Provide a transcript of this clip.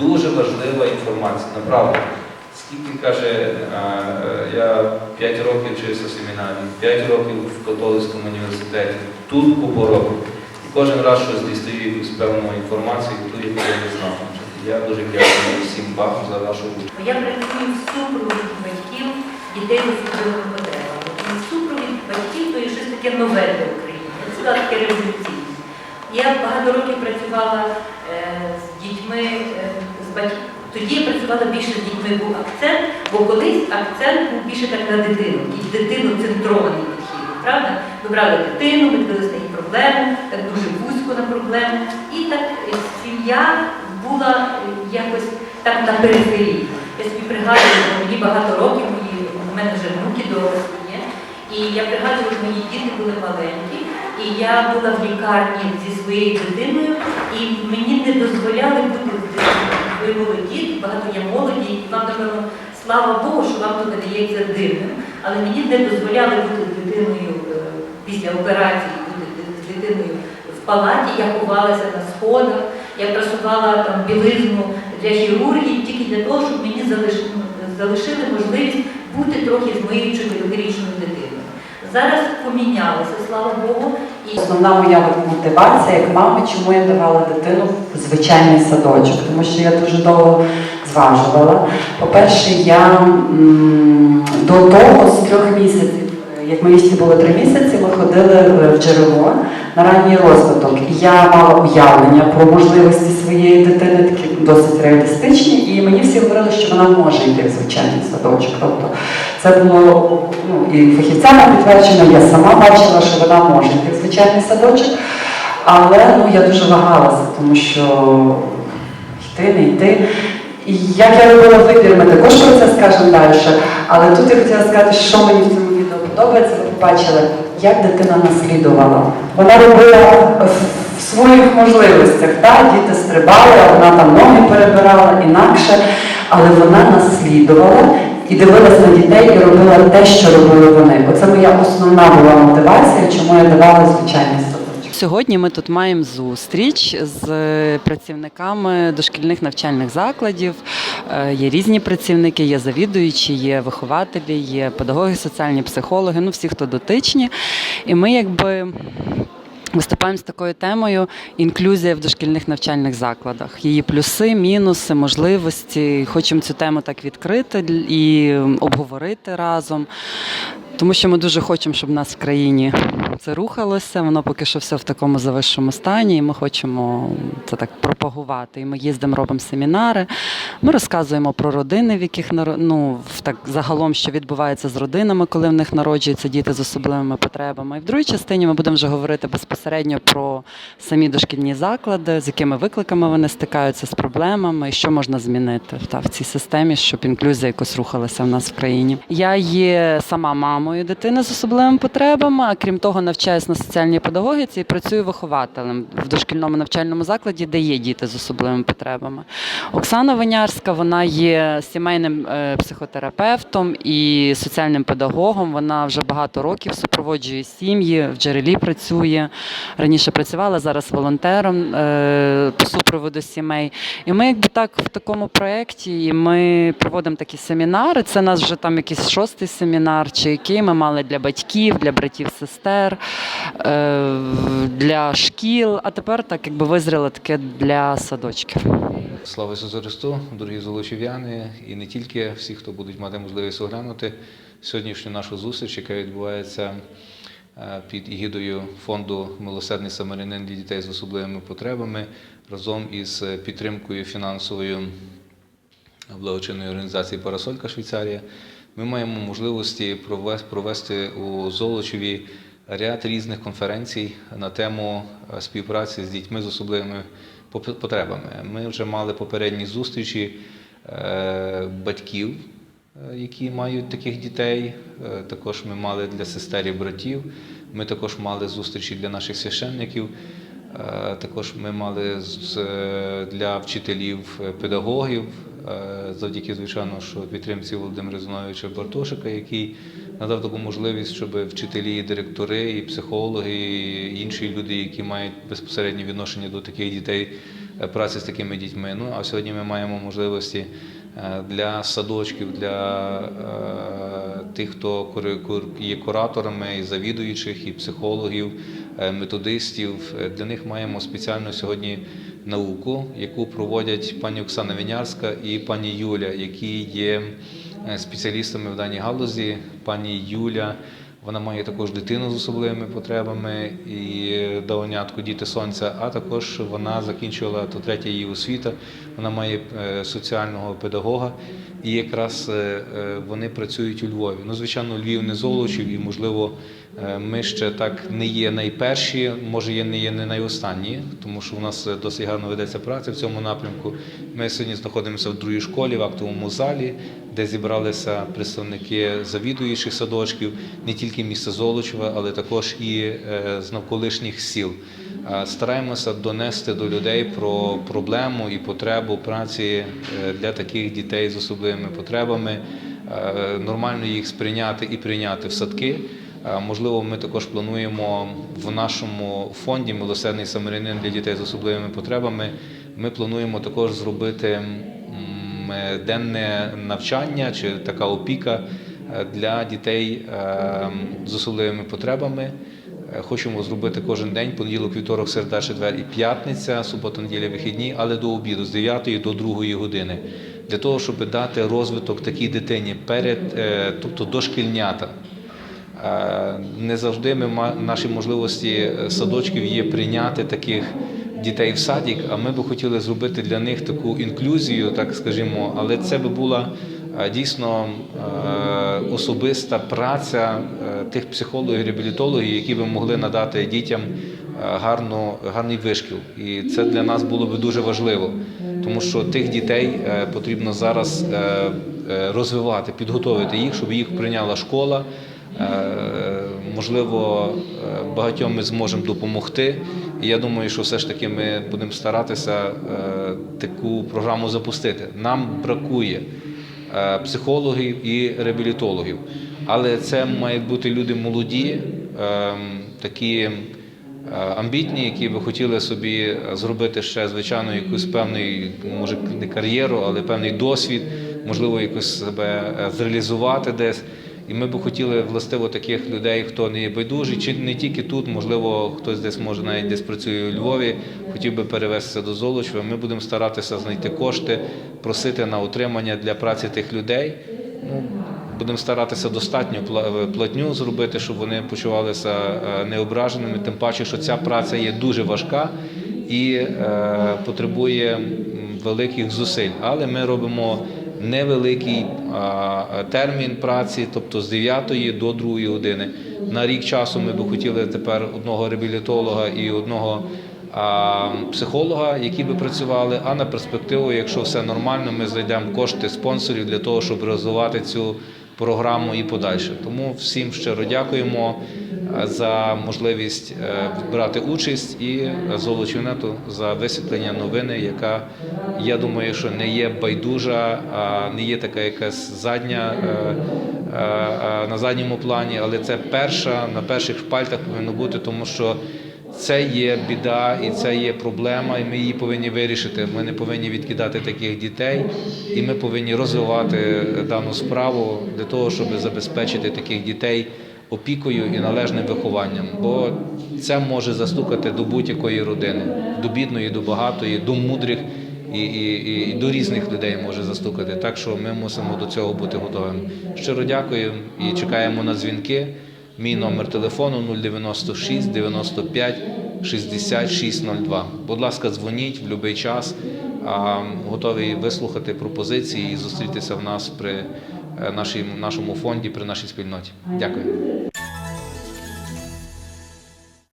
дуже важлива інформація, направду. Скільки каже, е, я 5 років вчився в семінарі, 5 років в католицькому університеті, тут купу років. І кожен раз щось дістаю якусь певну інформацію, ту, яку я не знав. Я дуже дякую всім вам за вашу участь. Я працюю в супроводі батьків дітей з особливими потребами. І супровід батьків то є щось таке нове для України. Сказала, таке революційне. Я багато років працювала е, з дітьми, е, з Тоді я працювала більше з дітьми, був акцент, бо колись акцент був більше так на дитину, такий дитину-центрований підхід. Правда? Ми брали дитину, ми дивилися на її проблему, так дуже вузько на проблему. І так сім'я була е, якось так на периферії. Я собі пригадую, що мені багато років, мої, у мене вже внуки дорослі є. І я пригадую, що мої діти були маленькі, і я була в лікарні зі своєю дитиною, і мені не дозволяли бути з дитиною. Ви молоді, багато є молоді, і вам, напевно, слава Богу, що вам то видається дивним, але мені не дозволяли бути дитиною е, після операції, бути дитиною в палаті, я ховалася на сходах, я просувала там білизну для хірургії тільки для того, щоб мені залишили можливість бути трохи з моєю чотирирічною дитиною. Зараз помінялося, слава Богу, і Основна моя мотивація як мами, чому я давала дитину в звичайний садочок, тому що я дуже довго зважувала. По-перше, я м, до того з трьох місяців, як моїй дітей було три місяці, ми ходили в джерело на ранній розвиток. І я мала уявлення про можливості своєї дитини, такі досить реалістичні, і мені всі говорили, що вона може йти в звичайний садочок. Тобто це було ну, і фахівцями підтверджено, я сама бачила, що вона може йти в звичайний садочок. Але ну, я дуже вагалася, тому що йти, не йти. І як я робила вибір, ми також про це скажемо далі. Але тут я хотіла сказати, що мені в цьому відео подобається. Ви побачили, як дитина наслідувала. Вона робила в своїх можливостях. Так? Діти стрибали, вона там ноги перебирала інакше, але вона наслідувала і дивилась на дітей і робила те, що робили вони. Оце моя основна була мотивація, чому я давала звичайний садочок. Сьогодні ми тут маємо зустріч з працівниками дошкільних навчальних закладів. Е, Є різні працівники, є завідуючі, є вихователі, є педагоги, соціальні психологи, ну всі, хто дотичні. І ми якби. Виступаємо з такою темою інклюзія в дошкільних навчальних закладах. Її плюси, мінуси, можливості. Хочемо цю тему так відкрити і обговорити разом. Тому що ми дуже хочемо, щоб нас в країні це рухалося. Воно поки що все в такому завищому стані, і ми хочемо це так пропагувати. І ми їздимо, робимо семінари. Ми розказуємо про родини, в яких ну, так загалом, що відбувається з родинами, коли в них народжуються діти з особливими потребами. І в другій частині ми будемо вже говорити безпосередньо про самі дошкільні заклади, з якими викликами вони стикаються з проблемами, і що можна змінити та, в цій системі, щоб інклюзія якось рухалася в нас в країні. Я є сама мамою дитини з особливими потребами, а крім того, навчаюсь на соціальній педагогіці і працюю вихователем в дошкільному навчальному закладі, де є діти з особливими потребами. Оксана Винярська, вона є сімейним е, психотерапевтом і соціальним педагогом. Вона вже багато років супроводжує сім'ї, в джерелі працює. Раніше працювала, зараз волонтером е, по супроводу сімей. І ми якби так в такому проєкті, і ми проводимо такі семінари. Це нас вже там якийсь шостий семінар, чи який ми мали для батьків, для братів, сестер, е, для шкіл. А тепер так якби визріло таке для садочків. Слава Ісусу Христу, дорогі золочів'яни, і не тільки всі, хто будуть мати можливість оглянути сьогоднішню нашу зустріч, яка відбувається е, під егідою фонду Милосердний Самарянин для дітей з особливими потребами разом із підтримкою фінансовою благочинної організації Парасолька Швейцарія. Ми маємо можливості провес- провести у Золочеві ряд різних конференцій на тему е, співпраці з дітьми з особливими потребами. Ми вже мали попередні зустрічі е, батьків, е, які мають таких дітей. Також ми мали для сестер і братів. Ми також мали зустрічі для наших священників. Також ми мали для вчителів педагогів, завдяки, звичайно, що підтримці Володимира Зиновича Бартошика, який надав таку можливість, щоб вчителі, і директори, і психологи, і інші люди, які мають безпосереднє відношення до таких дітей, е, праці з такими дітьми. Ну а сьогодні ми маємо можливості е, для садочків, для е, тих, хто є кураторами, і завідуючих, і психологів, е, методистів. Е, Для них маємо спеціально сьогодні науку, яку проводять пані Оксана Вінярська і пані Юля, які є е, спеціалістами в даній галузі. Пані Юля. Вона має також дитину з особливими потребами і давнятку Діти Сонця, а також вона закінчувала то третя її освіта. Вона має е, соціального педагога, і якраз е, е, вони працюють у Львові. Ну, звичайно, Львів не золочів, і можливо, е, ми ще так не є найперші, може, є не є не найостанні, тому що у нас е, досить гарно ведеться праця в цьому напрямку. Ми сьогодні знаходимося в другій школі, в актовому залі, де зібралися представники завідуючих садочків, не тільки міста Золочева, але також і е, з навколишніх сіл. Стараємося донести до людей про проблему і потребу праці е, для таких дітей з особливими потребами, е, нормально їх сприйняти і прийняти в садки. Можливо, ми також плануємо в нашому фонді Милосердний самарянин для дітей з особливими потребами. Ми плануємо також зробити денне навчання чи така опіка е, для дітей е, з особливими потребами. Е, Хочемо зробити кожен день, понеділок, вівторок, середа, четвер і п'ятниця, субота, неділя, вихідні, але до обіду з 9 до 2 години. Для того, щоб дати розвиток такій дитині перед, е, тобто дошкільнята. Е, Не завжди ми наші можливості е, садочків є прийняти таких дітей в садик, а ми би хотіли зробити для них таку інклюзію, так скажімо, але це би була е, дійсно е, особиста праця е, тих психологів, реабілітологів, які би могли надати дітям гарну, гарний вишкіл. І це для нас було би дуже важливо, тому що тих дітей потрібно зараз розвивати, підготовити їх, щоб їх прийняла школа. Е, Можливо, е, багатьом ми зможемо допомогти. І я думаю, що все ж таки ми будемо старатися е, таку програму запустити. Нам бракує психологів і реабілітологів, але це мають бути люди молоді, такі амбітні, які би хотіли собі зробити ще звичайно якусь певний, може не кар'єру, але певний досвід, можливо, якось себе зреалізувати десь. І ми б хотіли властиво таких людей, хто не є байдужий, чи не тільки тут, можливо, хтось десь може навіть десь працює у Львові, хотів би перевестися до Золочева. Ми будемо старатися знайти кошти, просити на утримання для праці тих людей. Ну, будемо старатися достатньо пла- платню зробити, щоб вони почувалися е, неображеними. Тим паче, що ця праця є дуже важка і е, потребує великих зусиль. Але ми робимо невеликий термін праці, тобто з 9 до 2 години. На рік часу ми би хотіли тепер одного реабілітолога і одного психолога, які би працювали. А на перспективу, якщо все нормально, ми знайдемо кошти спонсорів для того, щоб розвивати цю програму і подальше. Тому всім щиро дякуємо за можливість е, брати участь і Золочівнету за висвітлення новини, яка я думаю, що не є байдужа, а не є така якась задня е, е, на задньому плані, але це перша на перших шпальтах повинно бути, тому що. Це є біда і це є проблема, і ми її повинні вирішити. Ми не повинні відкидати таких дітей, і ми повинні розвивати дану справу для того, щоб забезпечити таких дітей опікою і належним вихованням. Бо це може застукати до будь-якої родини, до бідної, до багатої, до мудрих і, і, і до різних людей може застукати. Так що ми мусимо до цього бути готовими. Щиро дякую і чекаємо на дзвінки. Мій номер телефону 096 95 6602. Будь ласка, дзвоніть в будь-який час. Готові вислухати пропозиції і зустрітися в нас при нашій- нашому фонді, при нашій спільноті. Дякую.